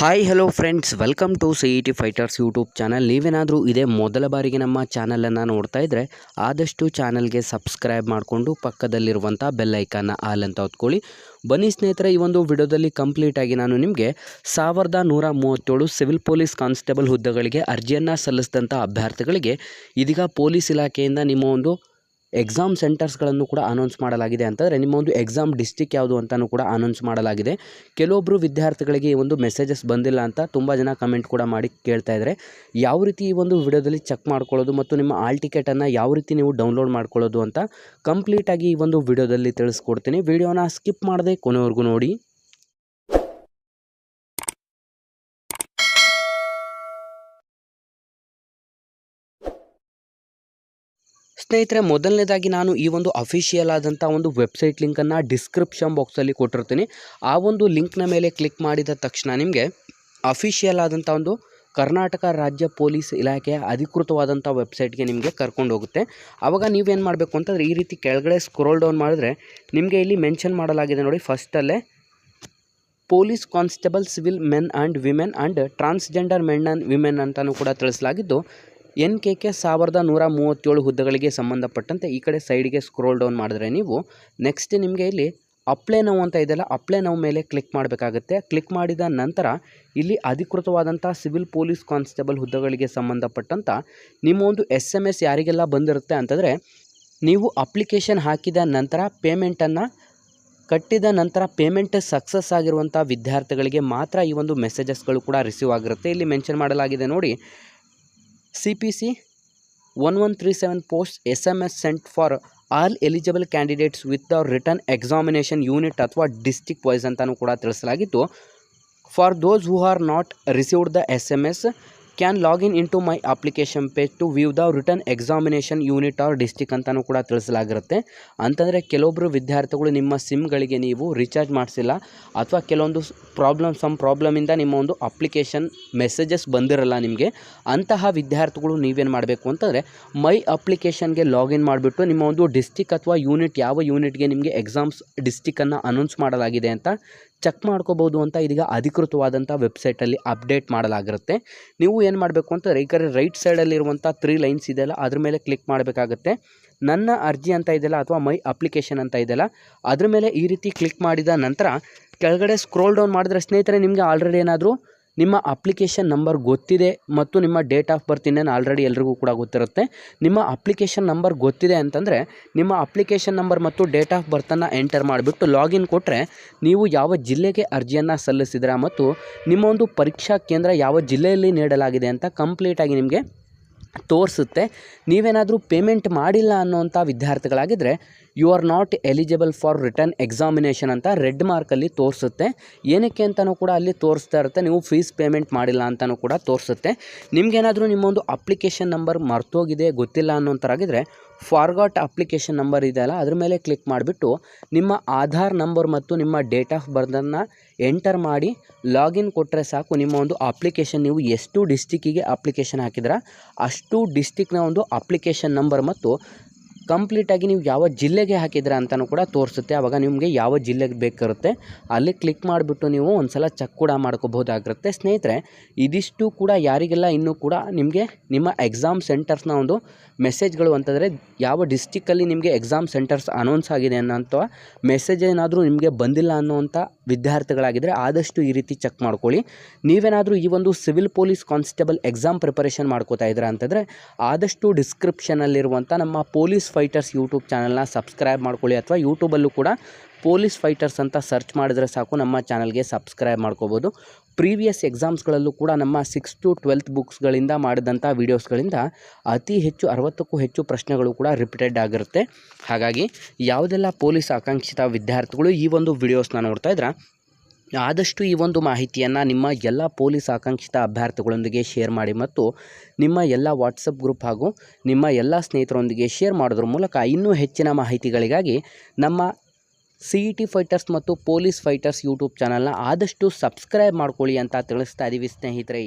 Hi hello friends welcome to C E T fighters YouTube channel ನೀವೇನಾದರೂ ಇದೇ ಮೊದಲ ಬಾರಿಗೆ ನಮ್ಮ ಚಾನಲನ್ನು ನೋಡ್ತಾ ಇದ್ದರೆ ಆದಷ್ಟು ಚಾನಲ್ಗೆ ಸಬ್ಸ್ಕ್ರೈಬ್ ಮಾಡಿಕೊಂಡು ಪಕ್ಕದಲ್ಲಿರುವಂಥ ಬೆಲ್ಲೈಕನ್ನ ಆಲ್ ಅಂತ ಹೊತ್ಕೊಳ್ಳಿ. ಬನ್ನಿ ಸ್ನೇಹಿತರೆ, ಈ ಒಂದು ವಿಡಿಯೋದಲ್ಲಿ ಕಂಪ್ಲೀಟಾಗಿ ನಾನು ನಿಮಗೆ ಸಾವಿರದ ನೂರ ಮೂವತ್ತೇಳು ಸಿವಿಲ್ ಪೊಲೀಸ್ ಕಾನ್ಸ್ಟೇಬಲ್ ಹುದ್ದೆಗಳಿಗೆ ಅರ್ಜಿಯನ್ನು ಸಲ್ಲಿಸಿದಂಥ ಅಭ್ಯರ್ಥಿಗಳಿಗೆ ಇದೀಗ ಪೊಲೀಸ್ ಇಲಾಖೆಯಿಂದ ನಿಮ್ಮ ಒಂದು ಎಕ್ಸಾಮ್ ಸೆಂಟರ್ಸ್ಗಳನ್ನು ಕೂಡ ಅನೌನ್ಸ್ ಮಾಡಲಾಗಿದೆ ಅಂತಂದರೆ, ನಿಮ್ಮ ಒಂದು ಎಕ್ಸಾಮ್ ಡಿಸ್ಟಿಕ್ ಯಾವುದು ಅಂತಲೂ ಕೂಡ ಅನೌನ್ಸ್ ಮಾಡಲಾಗಿದೆ. ಕೆಲವೊಬ್ಬರು ವಿದ್ಯಾರ್ಥಿಗಳಿಗೆ ಈ ಒಂದು ಮೆಸೇಜಸ್ ಬಂದಿಲ್ಲ ಅಂತ ತುಂಬ ಜನ ಕಮೆಂಟ್ ಕೂಡ ಮಾಡಿ ಕೇಳ್ತಾ ಇದ್ದಾರೆ ಯಾವ ರೀತಿ ಈ ಒಂದು ವಿಡಿಯೋದಲ್ಲಿ ಚೆಕ್ ಮಾಡ್ಕೊಳ್ಳೋದು ಮತ್ತು ನಿಮ್ಮ ಆಲ್ ಟಿಕೆಟನ್ನು ಯಾವ ರೀತಿ ನೀವು ಡೌನ್ಲೋಡ್ ಮಾಡ್ಕೊಳ್ಳೋದು ಅಂತ ಕಂಪ್ಲೀಟಾಗಿ ಈ ಒಂದು ವಿಡಿಯೋದಲ್ಲಿ ತಿಳಿಸ್ಕೊಡ್ತೀನಿ. ವಿಡಿಯೋನ ಸ್ಕಿಪ್ ಮಾಡದೆ ಕೊನೆವರೆಗೂ ನೋಡಿ. ಸ್ನೇಹಿತರೆ, ಮೊದಲನೇದಾಗಿ ನಾನು ಈ ಒಂದು ಅಫಿಷಿಯಲ್ ಆದಂಥ ಒಂದು ವೆಬ್ಸೈಟ್ ಲಿಂಕನ್ನು ಡಿಸ್ಕ್ರಿಪ್ಷನ್ ಬಾಕ್ಸಲ್ಲಿ ಕೊಟ್ಟಿರ್ತೀನಿ. ಆ ಒಂದು ಲಿಂಕ್ನ ಮೇಲೆ ಕ್ಲಿಕ್ ಮಾಡಿದ ತಕ್ಷಣ ನಿಮಗೆ ಅಫಿಷಿಯಲ್ ಆದಂಥ ಒಂದು ಕರ್ನಾಟಕ ರಾಜ್ಯ ಪೊಲೀಸ್ ಇಲಾಖೆಯ ಅಧಿಕೃತವಾದಂಥ ವೆಬ್ಸೈಟ್ಗೆ ನಿಮಗೆ ಕರ್ಕೊಂಡು ಹೋಗುತ್ತೆ. ಆವಾಗ ನೀವೇನು ಮಾಡಬೇಕು ಅಂತಂದರೆ, ಈ ರೀತಿ ಕೆಳಗಡೆ ಸ್ಕ್ರೋಲ್ ಡೌನ್ ಮಾಡಿದ್ರೆ ನಿಮಗೆ ಇಲ್ಲಿ ಮೆನ್ಷನ್ ಮಾಡಲಾಗಿದೆ ನೋಡಿ ಫಸ್ಟಲ್ಲೇ police constable, civil men and women and transgender men and women ಅಂತಲೂ ಕೂಡ ತಿಳಿಸಲಾಗಿದ್ದು ಎನ್ ಕೆ ಕೆ ಸಾವಿರದ ನೂರ ಮೂವತ್ತೇಳು ಹುದ್ದೆಗಳಿಗೆ ಸಂಬಂಧಪಟ್ಟಂತೆ ಈ ಕಡೆ ಸೈಡ್ಗೆ ಸ್ಕ್ರೋಲ್ ಡೌನ್ ಮಾಡಿದ್ರೆ ನೀವು ನೆಕ್ಸ್ಟ್ ನಿಮಗೆ ಇಲ್ಲಿ ಅಪ್ಲೈ ನೋವು ಅಂತ ಇದೆಯಲ್ಲ, ಅಪ್ಲೈ ನೋವು ಮೇಲೆ ಕ್ಲಿಕ್ ಮಾಡಬೇಕಾಗುತ್ತೆ. ಕ್ಲಿಕ್ ಮಾಡಿದ ನಂತರ ಇಲ್ಲಿ ಅಧಿಕೃತವಾದಂಥ ಸಿವಿಲ್ ಪೊಲೀಸ್ ಕಾನ್ಸ್ಟೇಬಲ್ ಹುದ್ದೆಗಳಿಗೆ ಸಂಬಂಧಪಟ್ಟಂಥ ನಿಮ್ಮ ಒಂದು ಎಸ್ ಎಂ ಎಸ್ ಯಾರಿಗೆಲ್ಲ ಬಂದಿರುತ್ತೆ ಅಂತಂದರೆ ನೀವು ಅಪ್ಲಿಕೇಶನ್ ಹಾಕಿದ ನಂತರ ಪೇಮೆಂಟನ್ನು ಕಟ್ಟಿದ ನಂತರ ಪೇಮೆಂಟ್ ಸಕ್ಸಸ್ ಆಗಿರುವಂಥ ವಿದ್ಯಾರ್ಥಿಗಳಿಗೆ ಮಾತ್ರ ಈ ಒಂದು ಮೆಸೇಜಸ್ಗಳು ಕೂಡ ರಿಸೀವ್ ಆಗಿರುತ್ತೆ. ಇಲ್ಲಿ ಮೆನ್ಷನ್ ಮಾಡಲಾಗಿದೆ ನೋಡಿ C P C one one three seven post S M S sent for all eligible candidates with the written examination unit ಅಥವಾ ಡಿಸ್ಟಿಕ್ ವೈಸ್ ಅಂತಲೂ ಕೂಡ ತಿಳಿಸಲಾಗಿತ್ತು. For those who are not received the S M S can login in to my application page to view the written examination unit or district ಅಂತಲೂ ಕೂಡ ತಿಳಿಸಲಾಗಿರುತ್ತೆ. ಅಂತಂದರೆ ಕೆಲವೊಬ್ಬರು ವಿದ್ಯಾರ್ಥಿಗಳು ನಿಮ್ಮ ಸಿಮ್ಗಳಿಗೆ ನೀವು ರೀಚಾರ್ಜ್ ಮಾಡಿಸಿಲ್ಲ ಅಥವಾ ಕೆಲವೊಂದು ಪ್ರಾಬ್ಲಮ್ ಸಮ್ ಪ್ರಾಬ್ಲಮಿಂದ ನಿಮ್ಮ ಒಂದು ಅಪ್ಲಿಕೇಶನ್ ಮೆಸೇಜಸ್ ಬಂದಿರಲ್ಲ ನಿಮಗೆ, ಅಂತಹ ವಿದ್ಯಾರ್ಥಿಗಳು ನೀವೇನು ಮಾಡಬೇಕು ಅಂತಂದರೆ ಮೈ ಅಪ್ಲಿಕೇಶನ್ಗೆ ಲಾಗಿನ್ ಮಾಡಿಬಿಟ್ಟು ನಿಮ್ಮ ಒಂದು ಡಿಸ್ಟಿಕ್ ಅಥವಾ ಯೂನಿಟ್ ಯಾವ ಯೂನಿಟ್ಗೆ ನಿಮಗೆ ಎಕ್ಸಾಮ್ಸ್ ಡಿಸ್ಟಿಕ್ಕನ್ನು ಅನೌನ್ಸ್ ಮಾಡಲಾಗಿದೆ ಅಂತ ಚೆಕ್ ಮಾಡ್ಕೋಬೋದು ಅಂತ ಇದೀಗ ಅಧಿಕೃತವಾದಂಥ ವೆಬ್ಸೈಟಲ್ಲಿ ಅಪ್ಡೇಟ್ ಮಾಡಲಾಗಿರುತ್ತೆ. ನೀವು ಏನು ಮಾಡಬೇಕು ಅಂತ ಕಡೆ ರೈಟ್ ಸೈಡಲ್ಲಿರುವಂಥ ತ್ರೀ ಲೈನ್ಸ್ ಇದೆಯಲ್ಲ, ಅದ್ರ ಮೇಲೆ ಕ್ಲಿಕ್ ಮಾಡಬೇಕಾಗತ್ತೆ. ನನ್ನ ಅರ್ಜಿ ಅಂತ ಇದೆಯಲ್ಲ ಅಥವಾ ಮೈ ಅಪ್ಲಿಕೇಶನ್ ಅಂತ ಇದೆಯಲ್ಲ, ಅದ್ರ ಮೇಲೆ ಈ ರೀತಿ ಕ್ಲಿಕ್ ಮಾಡಿದ ನಂತರ ಕೆಳಗಡೆ ಸ್ಕ್ರೋಲ್ ಡೌನ್ ಮಾಡಿದ್ರೆ ಸ್ನೇಹಿತರೆ ನಿಮಗೆ ಆಲ್ರೆಡಿ ಏನಾದರೂ ನಿಮ್ಮ ಅಪ್ಲಿಕೇಶನ್ ನಂಬರ್ ಗೊತ್ತಿದೆ ಮತ್ತು ನಿಮ್ಮ ಡೇಟ್ ಆಫ್ ಬರ್ತ್ ಇನ್ನೇನು ಆಲ್ರೆಡಿ ಎಲ್ರಿಗೂ ಕೂಡ ಗೊತ್ತಿರುತ್ತೆ. ನಿಮ್ಮ ಅಪ್ಲಿಕೇಶನ್ ನಂಬರ್ ಗೊತ್ತಿದೆ ಅಂತಂದರೆ ನಿಮ್ಮ ಅಪ್ಲಿಕೇಶನ್ ನಂಬರ್ ಮತ್ತು ಡೇಟ್ ಆಫ್ ಬರ್ತನ್ನು ಎಂಟರ್ ಮಾಡಿಬಿಟ್ಟು ಲಾಗಿನ್ ಕೊಟ್ಟರೆ ನೀವು ಯಾವ ಜಿಲ್ಲೆಗೆ ಅರ್ಜಿಯನ್ನು ಸಲ್ಲಿಸಿದ್ರ ಮತ್ತು ನಿಮ್ಮ ಒಂದು ಪರೀಕ್ಷಾ ಕೇಂದ್ರ ಯಾವ ಜಿಲ್ಲೆಯಲ್ಲಿ ನೀಡಲಾಗಿದೆ ಅಂತ ಕಂಪ್ಲೀಟಾಗಿ ನಿಮಗೆ ತೋರಿಸುತ್ತೆ. ನೀವೇನಾದರೂ ಪೇಮೆಂಟ್ ಮಾಡಿಲ್ಲ ಅನ್ನೋವಂಥ ವಿದ್ಯಾರ್ಥಿಗಳಾಗಿದ್ದರೆ you are not eligible for written examination ಅಂತ ರೆಡ್ ಮಾರ್ಕಲ್ಲಿ ತೋರಿಸುತ್ತೆ. ಏನಕ್ಕೆ ಅಂತಲೂ ಕೂಡ ಅಲ್ಲಿ ತೋರಿಸ್ತಾ ಇರುತ್ತೆ. ನೀವು ಫೀಸ್ ಪೇಮೆಂಟ್ ಮಾಡಿಲ್ಲ ಅಂತಲೂ ಕೂಡ ತೋರಿಸುತ್ತೆ. ನಿಮಗೇನಾದರೂ ನಿಮ್ಮೊಂದು ಅಪ್ಲಿಕೇಶನ್ ನಂಬರ್ ಮರ್ತೋಗಿದೆ, ಗೊತ್ತಿಲ್ಲ ಅನ್ನೋಂಥರಾಗಿದ್ದರೆ ಫಾರ್ಗಾಟ್ ಅಪ್ಲಿಕೇಶನ್ ನಂಬರ್ ಇದೆಯಲ್ಲ ಅದ್ರ ಮೇಲೆ ಕ್ಲಿಕ್ ಮಾಡಿಬಿಟ್ಟು ನಿಮ್ಮ ಆಧಾರ್ ನಂಬರ್ ಮತ್ತು ನಿಮ್ಮ ಡೇಟ್ ಆಫ್ ಬರ್ತನ್ನು ಎಂಟರ್ ಮಾಡಿ ಲಾಗಿನ್ ಕೊಟ್ಟರೆ ಸಾಕು. ನಿಮ್ಮ ಒಂದು ಅಪ್ಲಿಕೇಶನ್ ನೀವು ಎಷ್ಟು ಡಿಸ್ಟಿಕ್ಕಿಗೆ ಅಪ್ಲಿಕೇಶನ್ ಹಾಕಿದ್ರೆ, ಅಷ್ಟು ಡಿಸ್ಟಿಕ್ನ ಒಂದು ಅಪ್ಲಿಕೇಶನ್ ನಂಬರ್ ಮತ್ತು ಕಂಪ್ಲೀಟಾಗಿ ನೀವು ಯಾವ ಜಿಲ್ಲೆಗೆ ಹಾಕಿದ್ರೆ ಅಂತಲೂ ಕೂಡ ತೋರಿಸುತ್ತೆ. ಆವಾಗ ನಿಮಗೆ ಯಾವ ಜಿಲ್ಲೆಗೆ ಬೇಕಿರುತ್ತೆ. ಅಲ್ಲಿ ಕ್ಲಿಕ್ ಮಾಡಿಬಿಟ್ಟು ನೀವು ಒಂದು ಸಲ ಚೆಕ್ ಕೂಡ ಮಾಡ್ಕೋಬೋದಾಗಿರುತ್ತೆ ಸ್ನೇಹಿತರೆ, ಇದಿಷ್ಟು ಕೂಡ ಯಾರಿಗೆಲ್ಲ ಇನ್ನೂ ಕೂಡ ನಿಮಗೆ ನಿಮ್ಮ ಎಕ್ಸಾಮ್ ಸೆಂಟರ್ಸ್ನ ಒಂದು ಮೆಸೇಜ್ಗಳು ಅಂತಂದರೆ ಯಾವ ಡಿಸ್ಟಿಕ್ಕಲ್ಲಿ ನಿಮಗೆ ಎಕ್ಸಾಮ್ ಸೆಂಟರ್ಸ್ ಅನೌನ್ಸ್ ಆಗಿದೆ ಅನ್ನೋಂಥ ಮೆಸೇಜ್ ಏನಾದರೂ ನಿಮಗೆ ಬಂದಿಲ್ಲ ಅನ್ನುವಂಥ ವಿದ್ಯಾರ್ಥಿಗಳಾಗಿದ್ದರೆ ಆದಷ್ಟು ಈ ರೀತಿ ಚೆಕ್ ಮಾಡ್ಕೊಳ್ಳಿ. ನೀವೇನಾದರೂ ಈ ಒಂದು civil police constable exam preparation ಮಾಡ್ಕೋತಾ ಇದ್ದೀರಾ ಅಂತಂದರೆ ಆದಷ್ಟು ಡಿಸ್ಕ್ರಿಪ್ಷನಲ್ಲಿರುವಂಥ ನಮ್ಮ ಪೊಲೀಸ್ ಫೈಟರ್ಸ್ ಯೂಟ್ಯೂಬ್ ಚಾನಲ್ನ ಸಬ್ಸ್ಕ್ರೈಬ್ ಮಾಡ್ಕೊಳ್ಳಿ ಅಥವಾ ಯೂಟ್ಯೂಬಲ್ಲೂ ಕೂಡ ಪೊಲೀಸ್ ಫೈಟರ್ಸ್ ಅಂತ ಸರ್ಚ್ ಮಾಡಿದ್ರೆ ಸಾಕು, ನಮ್ಮ ಚಾನಲ್ಗೆ ಸಬ್ಸ್ಕ್ರೈಬ್ ಮಾಡ್ಕೋಬೋದು. ಪ್ರೀವಿಯಸ್ ಎಕ್ಸಾಮ್ಸ್ಗಳಲ್ಲೂ ಕೂಡ ನಮ್ಮ ಸಿಕ್ಸ್ ಟು ಟ್ವೆಲ್ತ್ ಬುಕ್ಸ್ಗಳಿಂದ ಮಾಡಿದಂಥ ವೀಡಿಯೋಸ್ಗಳಿಂದ ಅತಿ ಹೆಚ್ಚು ಅರವತ್ತಕ್ಕೂ ಹೆಚ್ಚು ಪ್ರಶ್ನೆಗಳು ಕೂಡ ರಿಪೀಟೆಡ್ ಆಗಿರುತ್ತೆ. ಹಾಗಾಗಿ ಯಾವುದೆಲ್ಲ ಪೊಲೀಸ್ ಆಕಾಂಕ್ಷಿತ ವಿದ್ಯಾರ್ಥಿಗಳು ಈ ಒಂದು ವಿಡಿಯೋಸ್ನ ನೋಡ್ತಾ ಇದ್ರೆ, ಆದಷ್ಟು ಈ ಒಂದು ಮಾಹಿತಿಯನ್ನು ನಿಮ್ಮ ಎಲ್ಲ ಪೊಲೀಸ್ ಆಕಾಂಕ್ಷಿತ ಅಭ್ಯರ್ಥಿಗಳೊಂದಿಗೆ ಶೇರ್ ಮಾಡಿ ಮತ್ತು ನಿಮ್ಮ ಎಲ್ಲ ವಾಟ್ಸಪ್ ಗ್ರೂಪ್ ಹಾಗೂ ನಿಮ್ಮ ಎಲ್ಲ ಸ್ನೇಹಿತರೊಂದಿಗೆ ಶೇರ್ ಮಾಡೋದ್ರ ಮೂಲಕ ಇನ್ನೂ ಹೆಚ್ಚಿನ ಮಾಹಿತಿಗಳಿಗಾಗಿ ನಮ್ಮ ಸಿ ಇ ಟಿ ಫೈಟರ್ಸ್ ಮತ್ತು ಪೊಲೀಸ್ ಫೈಟರ್ಸ್ ಯೂಟ್ಯೂಬ್ ಚಾನಲ್ನ ಆದಷ್ಟು ಸಬ್ಸ್ಕ್ರೈಬ್ ಮಾಡ್ಕೊಳ್ಳಿ ಅಂತ ತಿಳಿಸ್ತಾ ಇದ್ದೀವಿ ಸ್ನೇಹಿತರೆ.